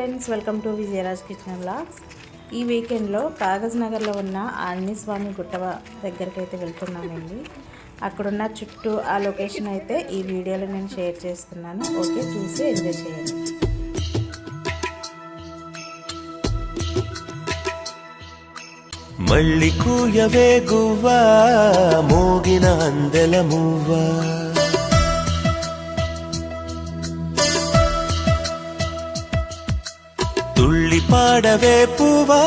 Friends welcome to Vijayaraj kitchen blogs. ఈ వీకెండ్లో కాగజ్ నగర్లో ఉన్న ఆంజనేయస్వామి గుట్ట దగ్గరికి అయితే వెళ్తున్నామండి. అక్కడున్న చుట్టూ ఆ లొకేషన్ అయితే ఈ వీడియోలో నేను షేర్ చేస్తున్నాను. ఓకే చూసి ఎంజాయ్ చేయండి. మళ్ళీ కూయవే గువ్వా మోగిన అందెల మువ్వా తుళ్ళి పాడవే పువ్వా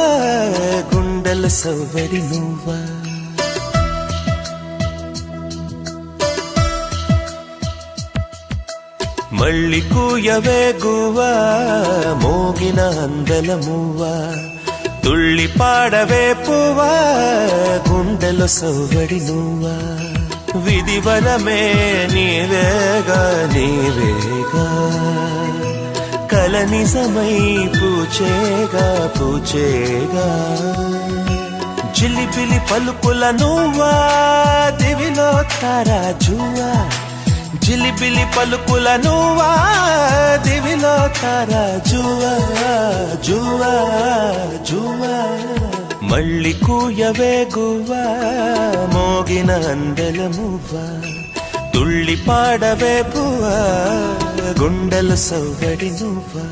గుండెల సవ్వడి నువ్వా. మళ్ళీ కూయవే గువా మోగిన అందల మువ్వా. తుళ్ళి పాడవే పువ్వా గుండెలో సవ్వడి నువ్వా. విధివరమే నీవేగా నీవే నిజమై పూచేగా పూచేగా జిలిపిలి పలుకుల నువ్వా దివిలో తారాజువా జిలిబిలి పలుకుల నువ్వా దివిలో తరాజువా జువా జువా మళ్ళీ కూయవే గువ్వా మోగిన అందెల మువ్వా. తుళ్ళి పాడవే పువ్వా గుండెలు సౌగడి నువ్వా?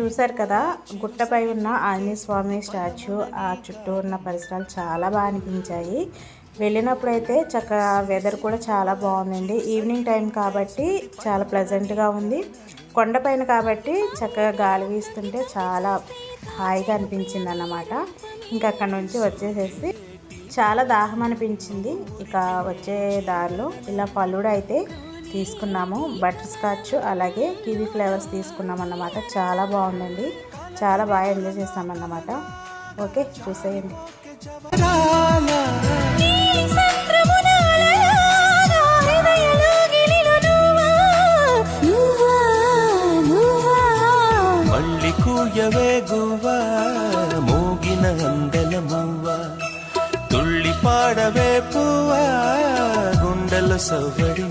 చూశారు కదా గుట్టపై ఉన్న ఆంజనేయ స్వామి స్టాచ్యూ ఆ చుట్టూ ఉన్న పరిసరాలు చాలా బాగా అనిపించాయి. వెళ్ళినప్పుడు అయితే చక్కగా వెదర్ కూడా చాలా బాగుందండి. ఈవినింగ్ టైం కాబట్టి చాలా ప్లెజెంట్గా ఉంది. కొండపైన కాబట్టి చక్కగా గాలి వీస్తుంటే చాలా హాయిగా అనిపించింది అన్నమాట ఇంకా అక్కడ నుంచి వచ్చేసేసి చాలా దాహం అనిపించింది. ఇక వచ్చే దారిలో ఇలా పలుడు అయితే తీసుకున్నాము. బటర్ స్కాచ్ అలాగే కివీ ఫ్లేవర్స్ తీసుకున్నాం అన్నమాట. చాలా బాగుందండి. చాలా బాగా ఎంజాయ్ చేస్తామన్నమాట. ఓకే చూసేయండి. మళ్ళీ కూయవే గువ్వా మోగిన అందెల తుళ్ళి పాడవే పువ్వా గుండెల సవ్వడి